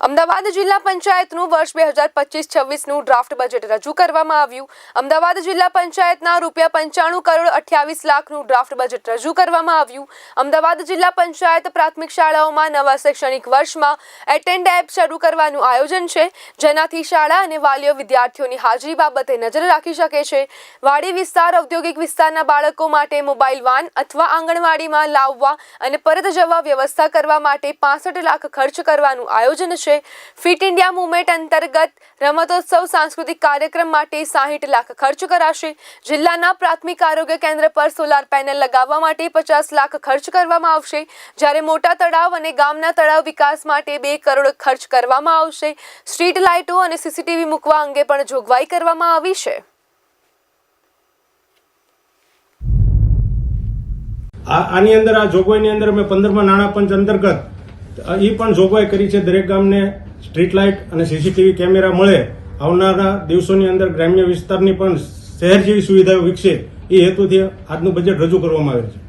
અમદાવાદ જિલ્લા પંચાયતનું વર્ષ બે હજાર પચીસ છવ્વીસનું ડ્રાફ્ટ બજેટ રજૂ કરવામાં આવ્યું. અમદાવાદ જિલ્લા પંચાયતના રૂપિયા પંચાણું કરોડ અઠ્યાવીસ લાખનું ડ્રાફ્ટ બજેટ રજૂ કરવામાં આવ્યું. અમદાવાદ જિલ્લા પંચાયત પ્રાથમિક શાળાઓમાં નવા શૈક્ષણિક વર્ષમાં એટેન્ડ એપ શરૂ કરવાનું આયોજન છે, જેનાથી શાળા અને વાલીઓ વિદ્યાર્થીઓની હાજરી બાબતે નજર રાખી શકે છે. વાડી વિસ્તાર, ઔદ્યોગિક વિસ્તારના બાળકો માટે મોબાઈલ વાન અથવા આંગણવાડીમાં લાવવા અને પરત જવા વ્યવસ્થા કરવા માટે પાસઠ લાખ ખર્ચ કરવાનું આયોજન છે. ફિટ ઇન્ડિયા મુવમેન્ટ અંતર્ગત રમતોત્સવ, સાંસ્કૃતિક કાર્યક્રમ માટે સાહીઠ લાખ ખર્ચ કરાશે. જિલ્લાના પ્રાથમિક આરોગ્ય કેન્દ્ર પર સોલાર પેનલ લગાવવા માટે પચાસ લાખ ખર્ચ કરવામાં આવશે. જ્યારે મોટા તળાવ અને ગામના તળાવ વિકાસ માટે બે કરોડ ખર્ચ કરવામાં આવશે. સ્ટ્રીટ લાઇટો અને સીસીટીવી મૂકવા અંગે પણ જોગવાઈ કરવામાં આવી છે. આની અંદર, આ જોગવાઈની અંદર અમે પંદરમા નાણાં પંચ અંતર્ગત એ પણ જોગવાઈ કરી છે. દરેક ગામને સ્ટ્રીટ લાઇટ અને સીસીટીવી કેમેરા મળે. આવનારા દિવસોની અંદર ગ્રામ્ય વિસ્તારની પણ શહેર જેવી સુવિધાઓ વિકસે. એ હેતુથી આજનું બજેટ રજૂ કરવામાં આવ્યું છે.